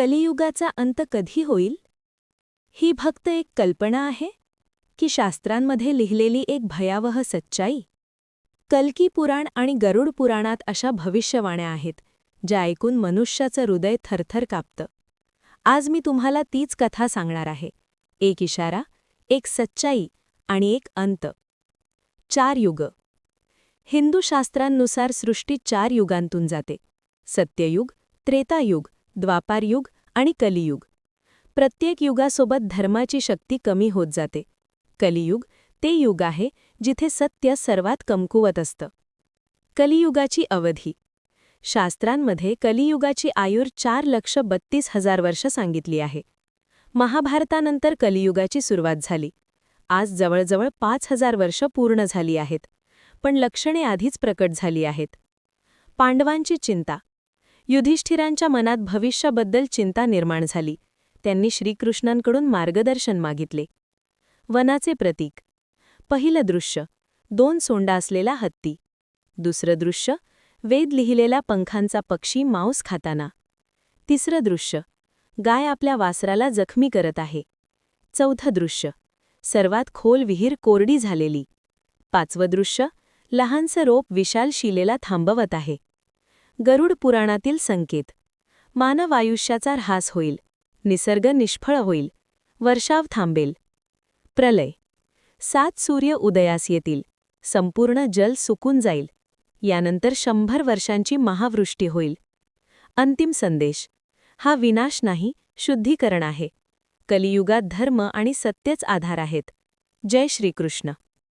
कलियुगाचा अंत कधी होईल? ही फक्त एक कल्पना आहे की शास्त्रांमध्ये लिहिलेली एक भयावह सच्चाई. कल्की पुराण आणि गरुड पुराणात अशा भविष्यवाण्या आहेत ज्या ऐकून मनुष्याचं हृदय थरथर कापतं. आज मी तुम्हाला तीच कथा सांगणार आहे. एक इशारा एक सच्चाई आणि एक अंत. चार युग. हिंदू शास्त्रांनुसार सृष्टी चार युगांतून जाते. सत्ययुग त्रेतायुग द्वापारयुग आणि कलियुग. प्रत्येक युगासोबत धर्माची शक्ती कमी होत जाते. कलियुग ते युग आहे जिथे सत्य सर्वात कमकुवत असतं. कलियुगाची अवधी. शास्त्रांमध्ये कलियुगाची आयुर चार लक्ष बत्तीस हजार वर्ष सांगितली आहे. महाभारतानंतर कलियुगाची सुरुवात झाली. आज जवळजवळ पाच हजार वर्ष पूर्ण झाली आहेत पण लक्षणे आधीच प्रकट झाली आहेत. पांडवांची चिंता. युधिष्ठिरांच्या मनात भविष्याबद्दल चिंता निर्माण झाली. त्यांनी श्रीकृष्णांकडून मार्गदर्शन मागितले. वनाचे प्रतीक. पहिलं दृश्य. दोन सोंडा असलेला हत्ती. दुसरं दृश्य. वेद लिहिलेला पंखांचा पक्षी मांस खाताना. तिसरं दृश्य. गाय आपल्या वासराला जखमी करत आहे. चौथं दृश्य. सर्वात खोल विहीर कोरडी झालेली. पाचवं दृश्य. लहानसं रोप विशाल शिलेला थांबवत आहे. गरुड पुराणातील संकेत. मानव आयुष्याचा ऱ्हास होईल निसर्ग निष्फळ होईल वर्षाव थांबेल. प्रलय. सात सूर्य उदयास येतील संपूर्ण जल सुकून जाईल यानंतर शंभर वर्षांची महावृष्टी होईल. अंतिम संदेश. हा विनाश नाही शुद्धीकरण आहे. कलियुगात धर्म आणि सत्यच आधार आहेत. जय श्रीकृष्ण.